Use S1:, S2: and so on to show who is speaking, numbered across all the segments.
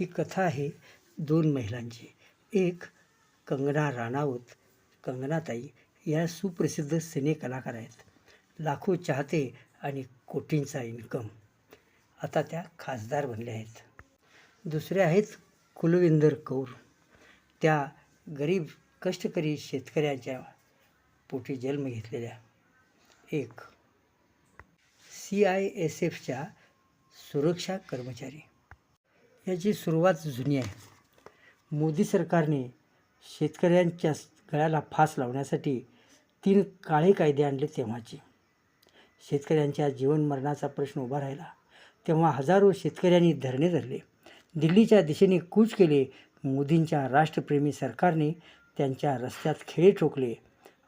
S1: ही कथा आहे दोन महिलांची. एक कंगना राणावत कंगनाताई या सुप्रसिद्ध सिने कलाकार आहेत. लाखो चाहते आणि कोटींचा इन्कम आता त्या खासदार बनल्या आहेत. दुसऱ्या आहेत कुलविंदर कौर. त्या गरीब कष्टकरी शेतकऱ्यांच्या पोटी जन्म घेतलेल्या. एक. सी आय एस एफच्या सुरक्षा कर्मचारी. याची सुरुवात जुनी आहे. मोदी सरकारने शेतकऱ्यांच्या गळ्याला फास लावण्यासाठी तीन काळे कायदे आणले तेव्हाचे. शेतकऱ्यांच्या जीवनमरणाचा प्रश्न उभा राहिला. तेव्हा हजारो शेतकऱ्यांनी धरणे धरले. दिल्लीच्या दिशेने कूच केले. मोदींच्या राष्ट्रप्रेमी सरकारने त्यांच्या रस्त्यात खेळे ठोकले.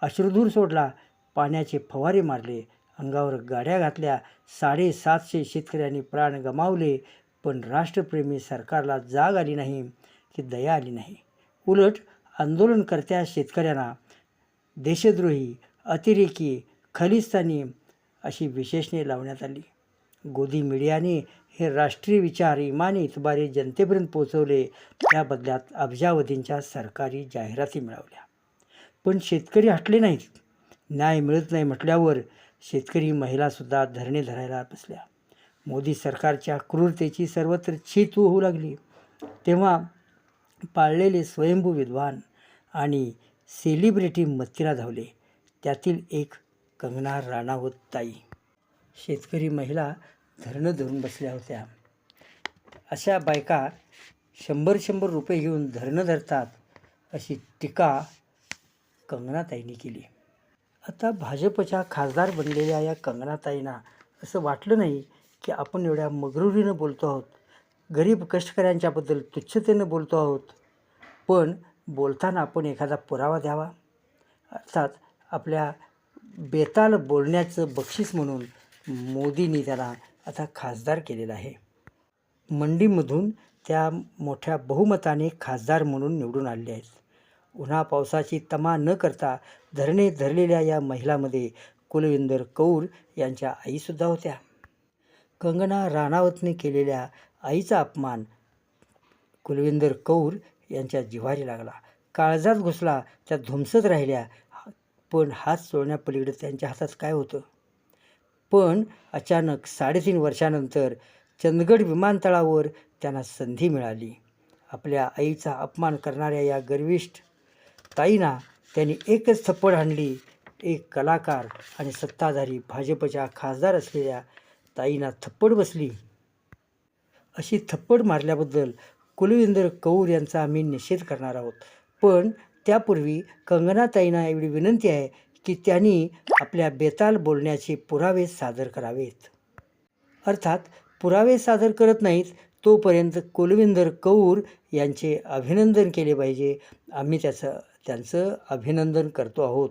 S1: अश्रुधूर सोडला. पाण्याचे फवारे मारले. अंगावर गाड्या घातल्या. साडेसातशे शेतकऱ्यांनी प्राण गमावले. पण राष्ट्रप्रेमी सरकारला जाग आली नाही की दया आली नाही. उलट आंदोलनकर्त्या शेतकऱ्यांना देशद्रोही अतिरेकी खलिस्तानी अशी विशेषणे लावण्यात आली. गोदी मीडियाने हे राष्ट्रीय विचार इमानी इतबारे जनतेपर्यंत पोचवले त्या बदल्यात अब्जावधींच्या सरकारी जाहिराती मिळवल्या. पण शेतकरी हटले नाहीत. न्याय मिळत नाही म्हटल्यावर शेतकरी महिलासुद्धा धरणे धरायला बसल्या. मोदी सरकारच्या क्रूरतेची सर्वत्र छीत होऊ लागली. तेव्हा पाळलेले स्वयंभू विद्वान आणि सेलिब्रिटी मत्तीला धावले. त्यातील एक कंगना राणावत ताई शेतकरी महिला धरणं धरून बसल्या होत्या. अशा बायका शंभर शंभर रुपये घेऊन धरणं धरतात अशी टीका कंगनाताईंनी केली. आता भाजपच्या खासदार बनलेल्या या कंगनाताईंना असं वाटलं नाही की आपण एवढ्या मगरुरीनं बोलतो आहोत. गरीब कष्टकऱ्यांच्याबद्दल तुच्छतेनं बोलतो आहोत. पण बोलताना आपण एखादा पुरावा द्यावा. अर्थात आपल्या बेताल बोलण्याचं बक्षीस म्हणून मोदींनी त्याला आता खासदार केलेला आहे. मंडीमधून त्या मोठ्या बहुमताने खासदार म्हणून निवडून आलेले आहेत. उन्हा पावसाची तमा न करता धरणे धरलेल्या या महिलामध्ये कुलविंदर कौर यांच्या आईसुद्धा होत्या. कंगना राणावतने केलेल्या आईचा अपमान कुलविंदर कौर यांच्या जिव्हारी लागला. काळजात घुसला त्या धुमसत राहिल्या पण हात सोडण्यापलीकडे त्यांच्या हातात काय होतं? पण अचानक साडेतीन वर्षानंतर चंदगड विमानतळावर त्यांना संधी मिळाली. आपल्या आईचा अपमान करणाऱ्या या गर्विष्ठ ताईंना त्यांनी एकच थप्पड हाणली. एक कलाकार आणि सत्ताधारी भाजपच्या खासदार असलेल्या ताईंना थप्पड बसली. अशी थप्पड मारल्याबद्दल कुलविंदर कौर यांचा आम्ही निषेध करणार आहोत. पण त्यापूर्वी कंगनाताईंना एवढी विनंती आहे की त्यांनी आपल्या बेताल बोलण्याचे पुरावे सादर करावेत. अर्थात पुरावे सादर करत नाहीत तोपर्यंत कुलविंदर कौर यांचे अभिनंदन केले पाहिजे. आम्ही त्याचं त्यांचं अभिनंदन करतो आहोत.